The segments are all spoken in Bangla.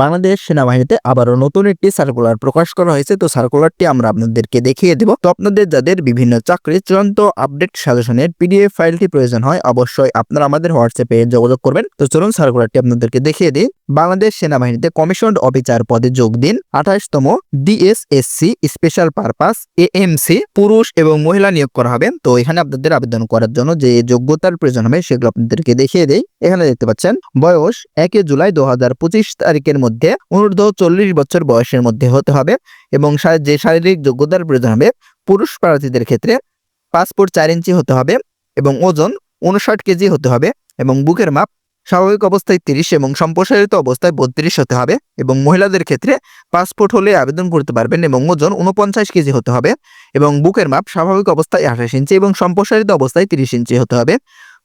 বাংলাদেশ সেনাবাহিনীতে আবারও নতুন একটি সার্কুলার প্রকাশ করা হয়েছে। তো সার্কুলারটি আমরা আপনাদেরকে দেখিয়ে দেব। তো আপনাদের যাদের বিভিন্ন চাকরির চূড়ান্ত আপডেট সাজেশনের পিডিএফ ফাইলটি প্রয়োজন হয়, অবশ্যই আপনারা আমাদের হোয়াটসঅ্যাপে যোগাযোগ করবেন। তো চলুন সার্কুলারটি আপনাদেরকে দেখিয়ে দিই। বাংলাদেশ সেনাবাহিনীতে কমিশন অফিসার পদে যোগ দিন আঠাশতম ডিএসএসসি স্পেশাল পারপাস এএমসি পুরুষ এবং মহিলা নিয়োগ করা হবে। তো এখানে আপনাদের আবেদন করার জন্য যে যোগ্যতার প্রয়োজন হবে সেগুলো আপনাদেরকে দেখিয়ে দেই। এখানে দেখতে পাচ্ছেন, বয়স একে জুলাই দু হাজার পঁচিশ তারিখের মধ্যে অনূর্ধ্ব চল্লিশ বছর বয়সের মধ্যে হতে হবে এবং যে শারীরিক যোগ্যতার প্রয়োজন হবে, পুরুষ প্রার্থীদের ক্ষেত্রে পাসপোর্ট চার ইঞ্চি হতে হবে এবং ওজন উনষাট কেজি হতে হবে এবং বুকের মাপ স্বাভাবিক অবস্থায় তিরিশ এবং সম্প্রসারিত অবস্থায় বত্রিশ হতে হবে এবং মহিলাদের ক্ষেত্রে পাসপোর্ট হলে আবেদন করতে পারবেন এবং ওজন উনপঞ্চাশ কেজি হতে হবে এবং বুকের মাপ স্বাভাবিক অবস্থায় আঠাশ ইঞ্চি এবং সম্প্রসারিত অবস্থায় তিরিশ ইঞ্চি হতে হবে।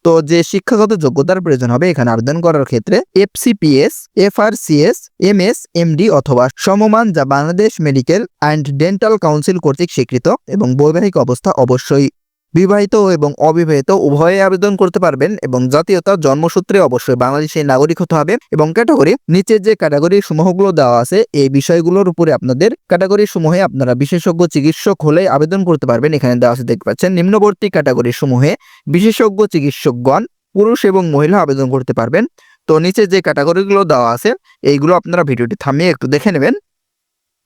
তো যে শিক্ষাগত যোগ্যতার প্রয়োজন হবে এখানে আবেদন করার ক্ষেত্রে এফসিপিএস এফআরসিএস এমএস এমডি অথবা সমমান যা Bangladesh medical and dental council কর্তৃক স্বীকৃত এবং বৈবাহিক অবস্থা অবশ্যই বিবাহিত এবং অবিবাহিত উভয়ে আবেদন করতে পারবেন এবং জাতীয়তা জন্মসূত্রে অবশ্যই বাংলাদেশের নাগরিক হতে হবে এবং ক্যাটাগরি নিচের যে ক্যাটাগরি সমূহগুলো দেওয়া আছে, এই বিষয়গুলোর উপরে আপনাদের ক্যাটাগরি সমূহে আপনারা বিশেষজ্ঞ চিকিৎসক হলে আবেদন করতে পারবেন। এখানে দেওয়া আছে, দেখতে পাচ্ছেন, নিম্নবর্তী ক্যাটাগরি সমূহে বিশেষজ্ঞ চিকিৎসকগণ পুরুষ এবং মহিলা আবেদন করতে পারবেন। তো নিচে যে ক্যাটাগরিগুলো দেওয়া আছে, এইগুলো আপনারা ভিডিওটি থামিয়ে একটু দেখে নেবেন।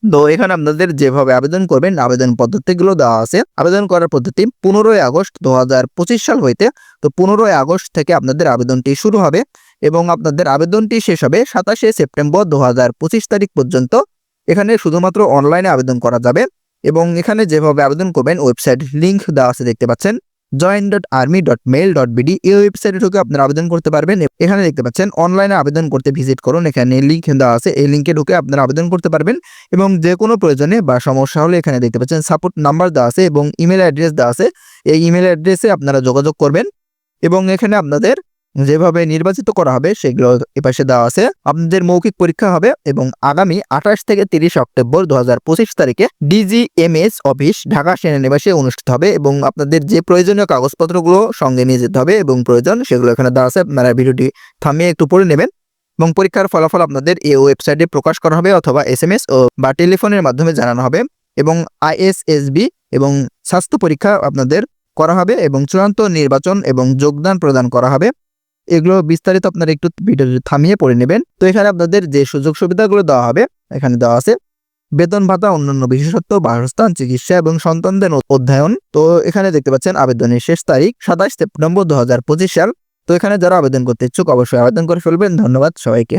তো এখানে আপনাদের যেভাবে আবেদন করবেন, আবেদন পদ্ধতিগুলো দেওয়া আছে। আবেদন করার পদ্ধতি, পনেরোই আগস্ট দু হাজার পঁচিশ সাল হইতে, তো পনেরোই আগস্ট থেকে আপনাদের আবেদনটি শুরু হবে এবং আপনাদের আবেদনটি শেষ হবে সাতাশে সেপ্টেম্বর দু হাজার পঁচিশ তারিখ পর্যন্ত। এখানে শুধুমাত্র অনলাইনে আবেদন করা যাবে এবং এখানে যেভাবে আবেদন করবেন, ওয়েবসাইট লিঙ্ক দেওয়া আছে, দেখতে পাচ্ছেন। Join dot army dot mil dot BD এই ওয়েবসাইটে ঢুকে আপনারা আবেদন করতে পারবেন। এখানে দেখতে পাচ্ছেন অনলাইনে আবেদন করতে ভিজিট করুন। এখানে লিঙ্ক দেওয়া আছে, এই লিঙ্কে ঢুকে আপনারা আবেদন করতে পারবেন এবং যে কোনো প্রয়োজনে বা সমস্যা হলে এখানে দেখতে পাচ্ছেন সাপোর্ট নাম্বার দেওয়া আছে এবং ইমেল অ্যাড্রেস দেওয়া আছে। এই ইমেল অ্যাড্রেসে আপনারা যোগাযোগ করবেন এবং এখানে আপনাদের যেভাবে নির্বাচিত করা হবে, সেগুলো এপাশে দেওয়া আছে। আপনাদের মৌখিক পরীক্ষা হবে এবং আগামী আঠাশ থেকে তিরিশ অক্টোবর দু হাজার পঁচিশ তারিখে ডিজিএমএস অফিস ঢাকা সেনানিবাসে অনুষ্ঠিত হবে এবং আপনাদের যে প্রয়োজনীয় কাগজপত্রগুলো সঙ্গে নিয়ে যেতে হবে এবং প্রয়োজন, সেগুলো এখানে দেওয়া আছে। আপনারা ভিডিওটি থামিয়ে একটু পড়ে নেবেন এবং পরীক্ষার ফলাফল আপনাদের এই ওয়েবসাইটে প্রকাশ করা হবে অথবা এস ও বা টেলিফোনের মাধ্যমে জানানো হবে এবং আইএসএসবি এবং স্বাস্থ্য পরীক্ষা আপনাদের করা হবে এবং চূড়ান্ত নির্বাচন এবং যোগদান প্রদান করা হবে। এগুলো বিস্তারিত আপনারা একটু ভিডিও থামিয়ে পড়ে নেবেন। তো এখানে আপনাদের যে সুযোগ সুবিধাগুলো দেওয়া হবে, এখানে দেওয়া আছে বেতন ভাতা, অন্যান্য বিশেষত্ব, বাসস্থান, চিকিৎসা এবং সন্তানদের অধ্যয়ন। তো এখানে দেখতে পাচ্ছেন আবেদনের শেষ তারিখ সাতাশ সেপ্টেম্বর দু হাজার পঁচিশ সাল। তো এখানে যারা আবেদন করতে ইচ্ছুক অবশ্যই আবেদন করে ফেলবেন। ধন্যবাদ সবাইকে।